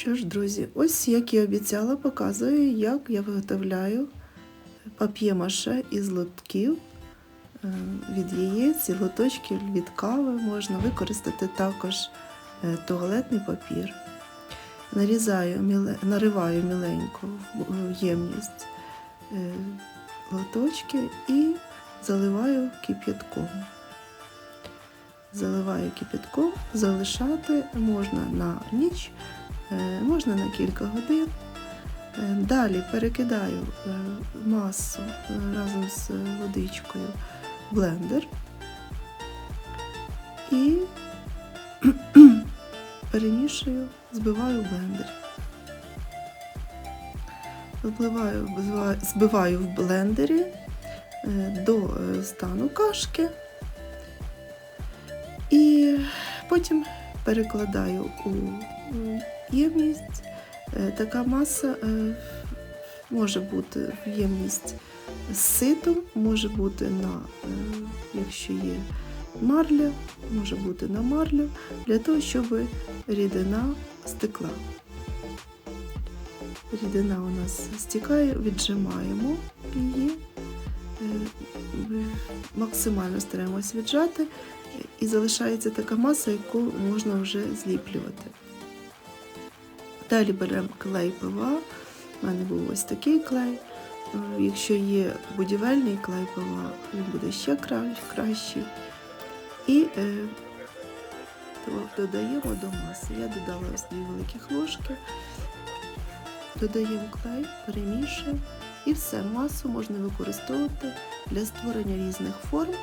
Що ж, друзі, ось як і обіцяла, показую, як я виготовляю пап'є-маше із лотків е, від яєць і лоточків від кави. Можна використати також е, туалетний папір. Нарізаю, нариваю міленько в ємність е, лоточки і заливаю кип'ятком. Заливаю кипятком, залишати можна на ніч, е, можна на кілька годин. Е, Далі перекидаю е, масу е, разом з водичкою в блендер і перемішую, збиваю в блендері. Збиваю, збиваю, в блендері е, до е, стану кашки. І потім перекладаю у ємність. Е, Така маса е, може бути в ємність з ситом, може бути на, е, якщо є марля, може бути на марлю, для того, щоб рідина стекла. Рідина у нас стікає, віджимаємо її, максимально стараємось віджати, і залишається така маса, яку можна вже зліплювати. Далі беремо клей ПВА. У мене був ось такий клей. Якщо є будівельний клей ПВА, він буде ще кращий. І е, додаємо до маси. Я додала ось дві великих ложки. Додаємо клей, перемішуємо. І все, масу можна використовувати для створення різних форм,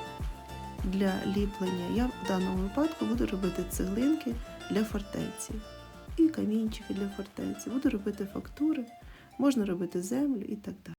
для ліплення. Я в даному випадку буду робити цеглинки для фортеці і камінчики для фортеці. Буду робити фактури, можна робити землю і так далі.